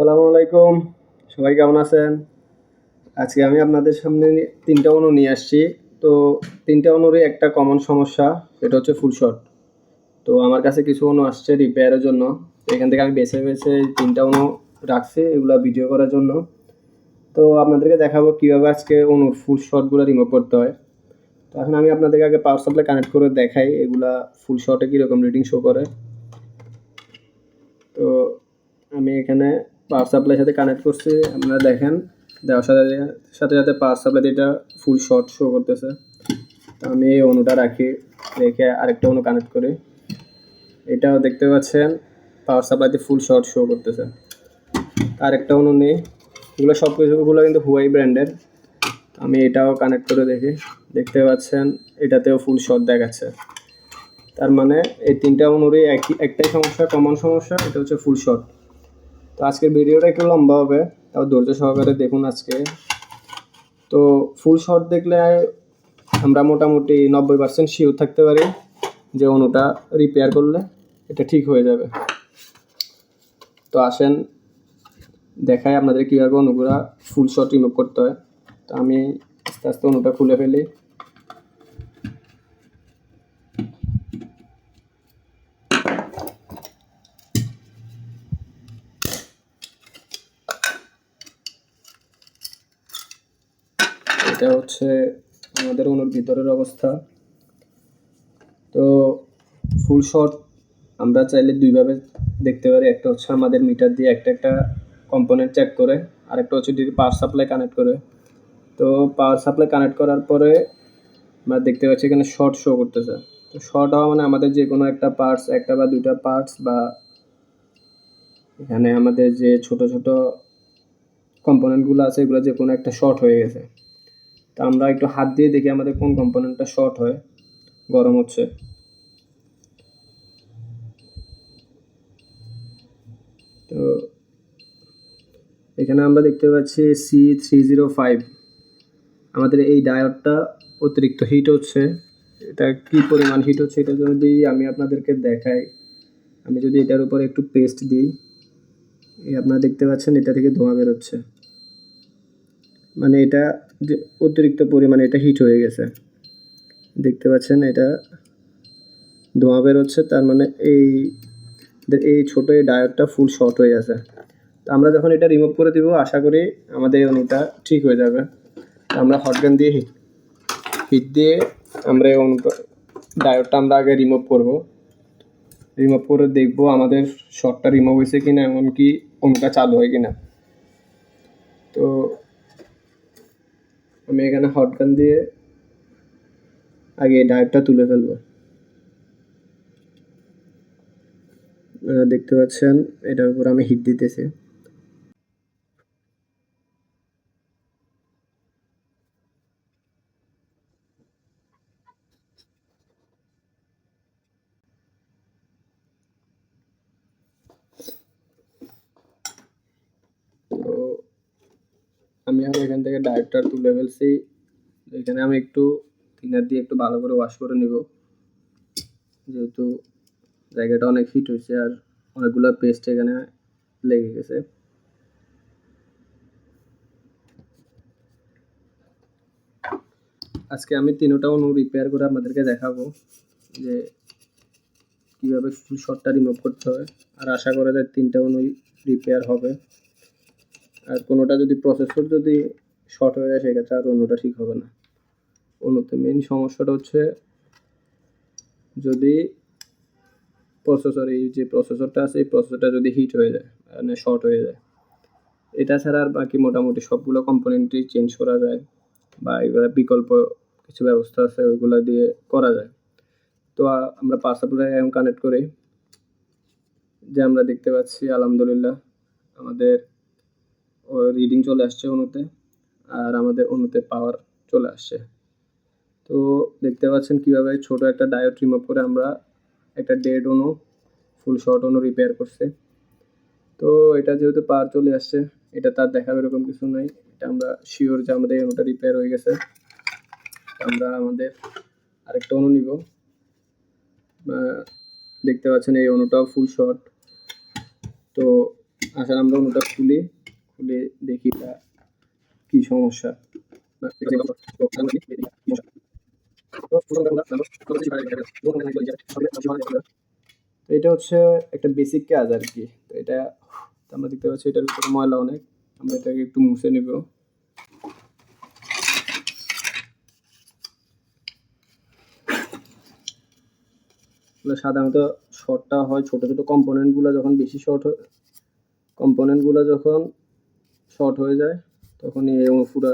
সালামু আলাইকুম। সবাই কেমন আছেন? আজকে আমি আপনাদের সামনে তিনটা অনু নিয়ে আসছি। তো তিনটা অনুরই একটা কমন সমস্যা, সেটা হচ্ছে ফুল শট তো আমার কাছে কিছু অনু আসছে রিপেয়ারের জন্য। এখান থেকে আমি বেছে বেছে তিনটা অনু রাখছি, এগুলো ভিডিও করার জন্য। তো আপনাদেরকে দেখাবো কীভাবে আজকে অনুর ফুল শটগুলো রিমুভ করতে হয়। তো এখন আমি আপনাদেরকে আগে পাওয়ার সাপ্লাই কানেক্ট করে দেখাই, এগুলা ফুল শটে কীরকম রিডিং শো করে। তো আমি এখানে পাওয়ার সাপ্লাইয়ের সাথে কানেক্ট করছি, আপনারা দেখেন, দেওয়ার সাথে সাথে সাথে পাওয়ার সাপ্লাই এটা ফুল শর্ট শো করতেছে। তো আমি এই অনুটা রাখি, রেখে আরেকটা অনু কানেক্ট করি। এটাও দেখতে পাচ্ছেন পাওয়ার সাপ্লাইতে ফুল শর্ট শো করতেছে। আরেকটা অনু নেই, এগুলো সব কিছুগুলো কিন্তু হুয়াই ব্র্যান্ডের আমি এটাও কানেক্ট করে দেখি, দেখতে পাচ্ছেন, এটাতেও ফুল শর্ট দেখাচ্ছে। তার মানে এই তিনটা অনুরই একই, একটাই সমস্যা কমন সমস্যা, এটা হচ্ছে ফুল শর্ট তো আজকের ভিডিওটা একটু লম্বা হবে, তাও ধৈর্য সহকারে দেখুন আজকে। তো ফুল শর্ট দেখলে আমরা মোটামুটি নব্বই পার্সেন্ট শিওর থাকতে পারি যে অনুটা রিপেয়ার করলে এটা ঠিক হয়ে যাবে। তো আসেন দেখায় আপনাদের কীভাবে অনুগুলা ফুল শট রিমুভ করতে হয়। তো আমি আস্তে আস্তে অনুটা খুলে ফেলি। এটা হচ্ছে আমাদের অনুর ভিতরের অবস্থা। তো ফুল শর্ট আমরা চাইলে দুইভাবে দেখতে পারি, একটা হচ্ছে আমাদের মিটার দিয়ে একটা একটা কম্পোনেন্ট চেক করে, আরেকটা হচ্ছে যদি পাওয়ার সাপ্লাই কানেক্ট করে। তো পাওয়ার সাপ্লাই কানেক্ট করার পরে আমরা দেখতে পাচ্ছি এখানে শর্ট শো করতেছে। তো শর্ট হওয়া মানে আমাদের যে কোনো একটা পার্টস একটা বা দুইটা পার্টস বা এখানে আমাদের যে ছোট ছোট কম্পোনেন্টগুলো আছে, এগুলো যে কোনো একটা শর্ট হয়ে গেছে। তো আমরা একটু হাত দিয়ে দেখি আমাদের কোন কম্পোনেন্টটা শর্ট হয়, গরম হচ্ছে। তো এখানে আমরা দেখতে পাচ্ছি সি থ্রি জিরো ফাইভ আমাদের এই ডায়োডটা অতিরিক্ত হিট হচ্ছে। এটা কি পরিমাণ হিট হচ্ছে এটা যদি আমি আপনাদেরকে দেখাই, আমি যদি এটার উপর একটু পেস্ট দিই, এই আপনারা দেখতে পাচ্ছেন এটা থেকে ধোঁয়া বেরোচ্ছে। মানে এটা যে অতিরিক্ত পরিমাণে এটা হিট হয়ে গেছে। দেখতে পাচ্ছেন এটা ধোঁয়া বেরোচ্ছে, তার মানে এই এই ছোট এই ডায়োডটা ফুল শর্ট হয়ে গেছে। তো আমরা যখন এটা রিমুভ করে দিব, আশা করি আমাদের অনুটা ঠিক হয়ে যাবে। আমরা হটগান দিয়ে হিট হিট দিয়ে আমরা এই ডায়োডটা আমরা আগে রিমুভ করব। রিমুভ করে দেখব আমাদের শর্টটা রিমুভ হয়েছে কিনা, এমনকি অনুটা চালু হয় কিনা। তো আমি এখানে হটগান দিয়ে আগে ডায়েটটা তুলে ফেলব। দেখতে পাচ্ছেন, এটার উপর আমি হিট দিতেছি তো আমি এখন এখান থেকে ডায়োডটা তুলে ফেলছি এখানে আমি একটু থিনার দিয়ে একটু ভালো করে ওয়াশ করে নিব। যেহেতু জায়গাটা অনেক হিট হয়েছে আর অনেকগুলো পেস্ট এখানে লেগে গেছে। আজকে আমি তিনোটা অনু রিপেয়ার করে আপনাদেরকে দেখাবো যে কীভাবে ফুল শটটা রিমুভ করতে হয়। আর আশা করা যায় তিনটা অনুই রিপেয়ার হবে। আর কোনোটা যদি প্রসেসর যদি শর্ট হয়ে যায়, সেক্ষেত্রে আর অন্যটা ঠিক হবে না। অন্যতে মেন সমস্যাটা হচ্ছে যদি প্রসেসর এই যে প্রসেসরটা আছে, এই প্রসেসরটা যদি হিট হয়ে যায় মানে শর্ট হয়ে যায়, এটা ছাড়া আর বাকি মোটামুটি সবগুলো কম্পোনেন্টই চেঞ্জ করা যায় বা এগুলো বিকল্প কিছু ব্যবস্থা আছে, ওইগুলো দিয়ে করা যায়। তো আমরা পাওয়ার সাপ্লাই এখন কানেক্ট করি, যে আমরা দেখতে পাচ্ছি, আলহামদুলিল্লাহ, আমাদের রিডিং চলে আসছে অনুতে আর আমাদের অনুতে পাওয়ার চলে আসছে। তো দেখতে পাচ্ছেন কীভাবে ছোট একটা ডায়োড রিমুভ করে আমরা একটা ডেড অনু ফুল শর্ট অনু রিপেয়ার করছে। তো এটা যেহেতু পাওয়ার চলে আসছে, এটা তার দেখার এরকম কিছু নাই। এটা আমরা শিওর যে আমাদের অনুটা রিপেয়ার হয়ে গেছে। আমরা আমাদের আরেকটা অনু নিব। দেখতে পাচ্ছেন এই অনুটাও ফুল শর্ট তো আসলে আমরা অনুটা খুলি। খুলে দেখি কি সমস্যা। এটা হচ্ছে একটা বেসিক কাজ আর কি। তো এটা, আমরা দেখতে পাচ্ছি এটার ভিতরে ময়লা অনেক। আমরা এটাকে একটু মুছে নিব। সাধারণত শর্টটা হয়। ছোট ছোট কম্পোনেন্টগুলো যখন বেশি শর্ট কম্পোনেন্টগুলো যখন শর্ট হয়ে যায় তখন এই পুরো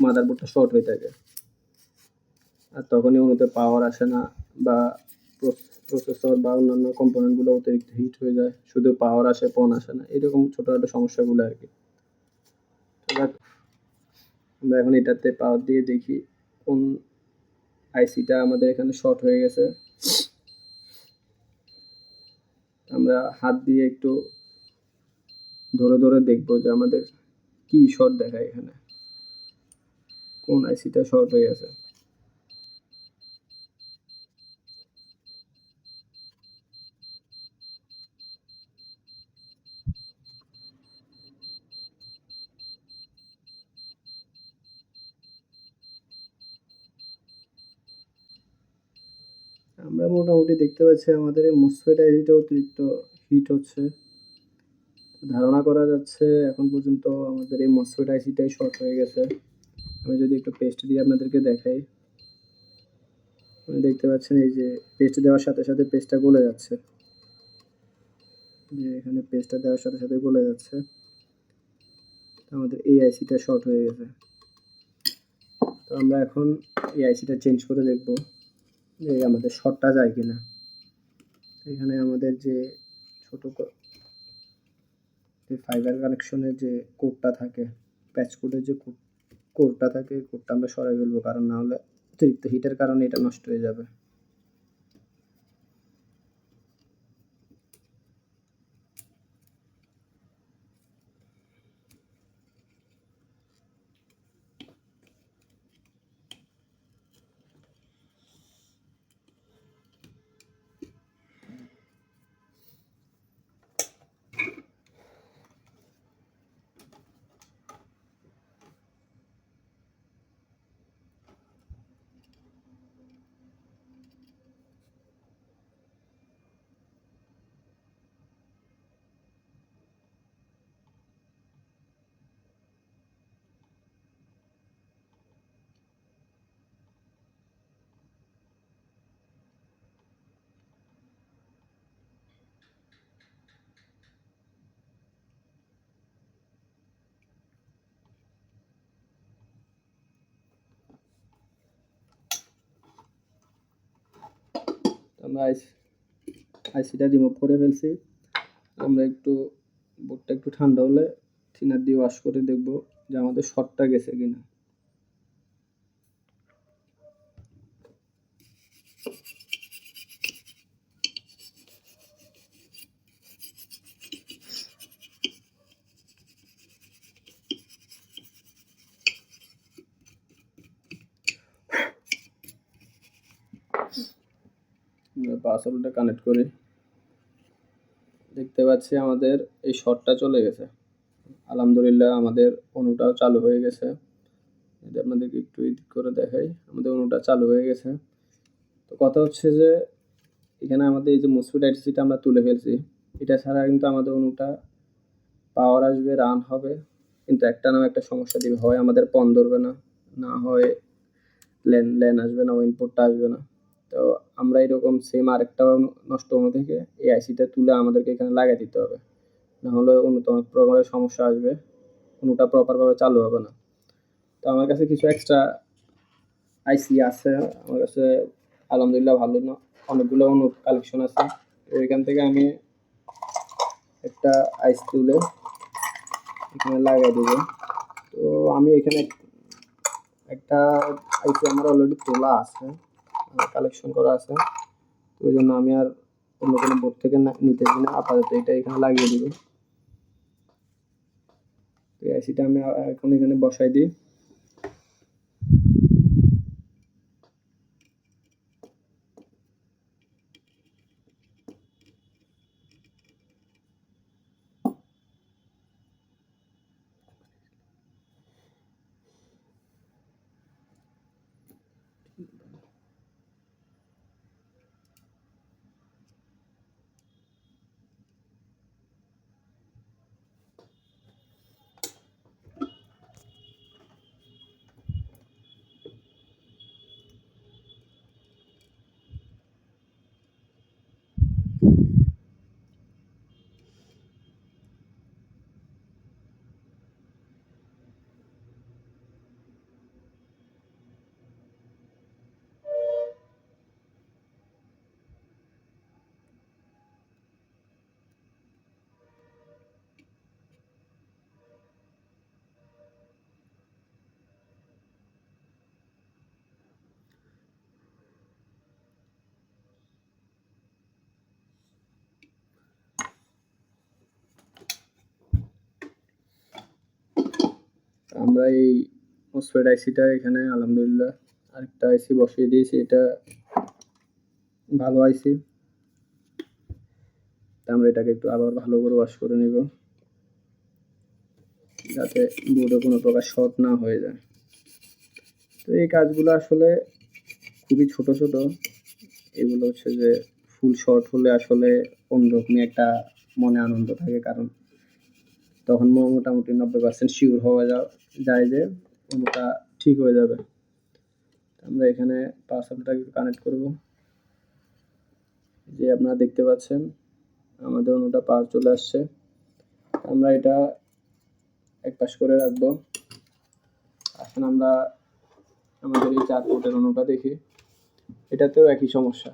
মাদারবোর্ডটা শর্ট হয়ে থাকে। আর তখনই অনুতে পাওয়ার আসে না বা প্রসেসর বা অন্যান্য কম্পোনেন্টগুলো অতিরিক্ত হিট হয়ে যায়, শুধু পাওয়ার আসে পন আসে না, এরকম ছোটোখাটো সমস্যাগুলো আর কি। আমরা এখন এটাতে পাওয়ার দিয়ে দেখি কোন আইসিটা আমাদের এখানে শর্ট হয়ে গেছে। আমরা হাত দিয়ে একটু ধরে ধরে দেখব যে আমাদের কি শর্ট দেখায় এখানে? কোন আইসিটা শর্ট হয়ে গেছে আমরা মোটামুটি দেখতে পাচ্ছি আমাদের এই মসফেট আইসিটা অতিরিক্ত হিট হচ্ছে। ধারণা করা যাচ্ছে এখন পর্যন্ত আমাদের এই মসফেট আইসিটাই শর্ট হয়ে গেছে। আমি যদি একটু পেস্ট দিয়ে আপনাদেরকে দেখাই। দেখতে পাচ্ছেন এই যে পেস্ট দেওয়ার সাথে সাথে পেস্টটা গলে যাচ্ছে। যে এখানে পেস্টটা দেওয়ার সাথে সাথে গলে যাচ্ছে। আমাদের এই আইসিটা শর্ট হয়ে গেছে। তো আমরা এখন এই আইসিটা চেঞ্জ করে দেখব যে আমাদের শর্টটা যায় কিনা। এখানে আমাদের যে ছোট যে ফাইবার কানেকশনের যে কোডটা থাকে প্যাচ কোডের যে কোডটা থাকে কোডটা আমরা সরাই ফেলব। কারণ না হলে অতিরিক্ত হিটের কারণে এটা নষ্ট হয়ে যাবে। আমরা আইসি, আইসিটা রিমুভ করে ফেলছি। আমরা একটু বোর্ডটা একটু ঠান্ডা হলে থিনার দিয়ে ওয়াশ করে দেখব যে আমাদের শর্টটা গেছে কিনা। পাসওয়ার্ডটা কানেক্ট করি। দেখতে পাচ্ছি আমাদের এই শর্টটা চলে গেছে। আলহামদুলিল্লাহ আমাদের অনুটাও চালু হয়ে গেছে। যদি আপনাদেরকে একটু এদিক করে দেখাই, আমাদের অনুটা চালু হয়ে গেছে। তো কথা হচ্ছে যে, এখানে আমাদের এই যে মসফিট আইটিসিটা আমরা তুলে ফেলছি, এটা ছাড়া কিন্তু আমাদের অনুটা পাওয়ার আসবে রান হবে। কিন্তু একটা নাও একটা সমস্যা দিবে হয়, আমাদের পন ধরবে না। না হয় লেন লেন আসবে না ও ইনপুটটা আসবে না। তো আমরা এরকম সেম আরেকটা নষ্ট অনু থেকে এই আইসিটা তুলে আমাদেরকে এখানে লাগাই দিতে হবে। না হলে অনুতে অনেক প্রকারের সমস্যা আসবে। অনুটা প্রপারভাবে চালু হবে না। তো আমার কাছে কিছু এক্সট্রা আইসি আছে। আমার কাছে আলহামদুলিল্লাহ ভালো না। অনেকগুলো অনু কালেকশন আছে। তো এখান থেকে আমি একটা আইস তুলে এখানে লাগাই দেবো। তো আমি এখানে একটা আইসি আমার অলরেডি তোলা আছে। কালেকশন করা আছে। তো ওই জন্য আমি আর অন্য কোনো বোর্ড থেকে নিতেছি না। আপাতত এটা এখানে লাগিয়ে দেবো। তো এই আইসিটা আমি এখন এখানে বসাই দিই। আমরা এই মসফেট আইসিটা এখানে, আলহামদুলিল্লাহ, আরেকটা আইসি বসিয়ে দিয়েছি, এটা ভালো আইসি তা আমরা এটাকে একটু আবার ভালো করে ওয়াশ করে নিব, যাতে বোর্ডে কোনো প্রকার শর্ট না হয়ে যায়। তো এই কাজগুলো আসলে খুবই ছোট ছোট। এগুলো হচ্ছে যে ফুল শর্ট হলে আসলে অন্যরকমই একটা মনে আনন্দ থাকে, কারণ তখন মোটামুটি নব্বই পার্সেন্ট শিওর হওয়া যা- যায় যে ওটা ঠিক হয়ে যাবে। আমরা এখানে পাওয়ার সাপ্লাইটাকে কানেক্ট করব যে আপনারা দেখতে পাচ্ছেন, আমাদের অনুটা পাওয়ার চলে আসছে। আমরা এটা এক পাশ করে রাখব। এখন আমরা আমাদের এই চার ফুটের অনুটা দেখি। এটাতেও একই সমস্যা।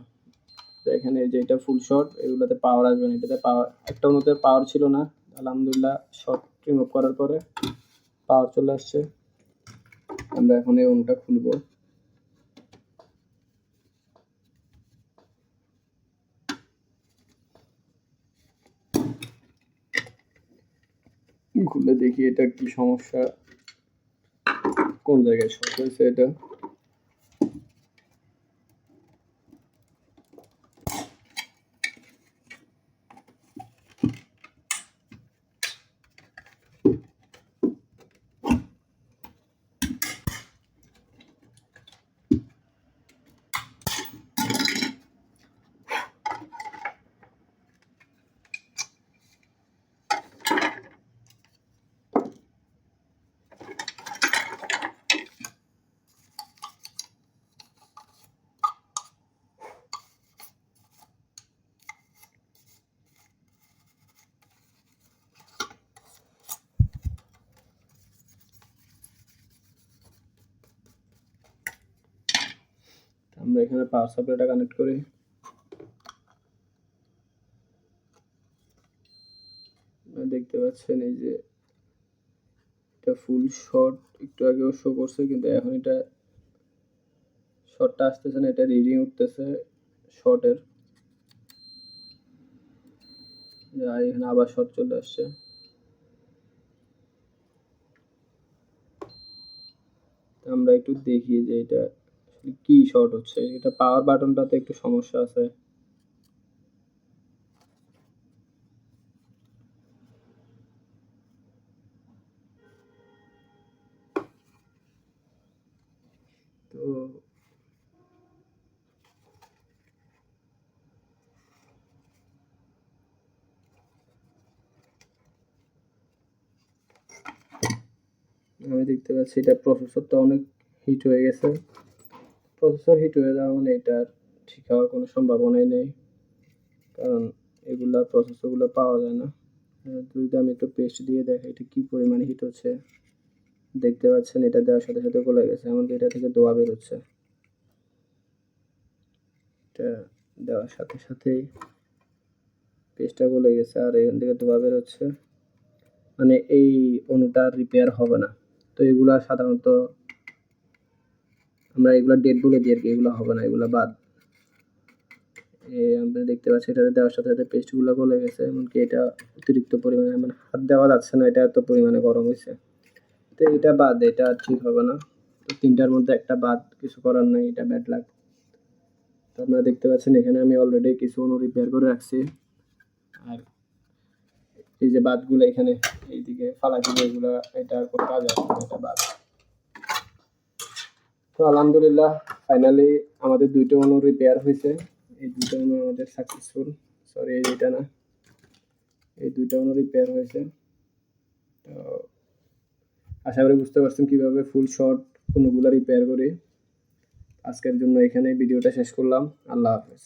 তো এখানে যে এটা ফুল শর্ট এগুলোতে পাওয়ার আসবে না। এটাতে পাওয়ার একটা অনুতে পাওয়ার ছিল না। আলহামদুলিল্লাহ শর্ট রিমুভ করার পরে পাওয়ার চলে আসছে। আমরা এখন এই অনুটা খুলবো। খুলে দেখি এটা কি সমস্যা, কোন জায়গায় শর্ট হয়েছে এটা। আমরা এখানে পাওয়ার সাপ্লাইটা কানেক্ট করি। দেখতে পাচ্ছেন এই যে এটা ফুল শর্ট একটু আগেও শো করছে, কিন্তু এখন এটা শর্টটা আসতেছে না, এটা রিডিং উঠতেছে শর্টের আর এখানে আবার শর্ট চলে আসছে। আমরা একটু দেখি যে এটা কি শর্ট হচ্ছে? এটা পাওয়ার বাটনটাতে একটু সমস্যা আছে। তো আমি দেখতে পাচ্ছি এটা প্রসেসরটা অনেক হিট হয়ে গেছে। প্রসেসর হিট হয়ে যাওয়া মানে এটার ঠিক হওয়ার কোনো সম্ভাবনাই নেই। কারণ এগুলা প্রসেসরগুলো পাওয়া যায় না। যদি আমি একটু পেস্ট দিয়ে দেখাই, এটা কি পরিমাণে হিট হচ্ছে? দেখতে পাচ্ছেন, এটা দেওয়ার সাথে সাথে গলে গেছে, এমনকি এটা থেকে দোয়া বেরোচ্ছে। এটা দেওয়ার সাথে সাথেই পেস্টটা গলে গেছে, আর এখান থেকে ধোয়া বেরোচ্ছে। মানে এই অনুটা রিপেয়ার হবে না। তো এগুলা সাধারণত আমরা এগুলা ডেট বলে দিই আর কি, এগুলো হবে না, এগুলো বাদ। আপনি দেখতে পাচ্ছেন এটাতে দেওয়ার সাথে সাথে পেস্টগুলো গলে গেছে, এমনকি এটা অতিরিক্ত পরিমাণে মানে হাত দেওয়া যাচ্ছে না, এটা এত পরিমাণে গরম হয়েছে তো এটা বাদ, এটা ঠিক হবে না। তো তিনটার মধ্যে একটা বাদ, কিছু করার নাই, এটা ব্যাড লাগ তো আপনারা দেখতে পাচ্ছেন, এখানে আমি অলরেডি কিছু অনু রিপেয়ার করে রাখছি। আর এই যে বাদগুলো এখানে, এইদিকে ফালা দিলে এগুলো, এটা কোনো কাজ আসবে এটা বাদ। তো আলহামদুলিল্লাহ ফাইনালি আমাদের দুইটা অনু রিপেয়ার হয়েছে। এই দুইটা অনু আমাদের সাকসেসফুল সরি এইটা না। এই দুইটা অনু রিপেয়ার হয়েছে। তো আশা করি বুঝতে পারছেন কীভাবে ফুল শর্ট অনুগুলো রিপেয়ার করি। আজকের জন্য এখানে ভিডিওটা শেষ করলাম। আল্লাহ হাফেজ।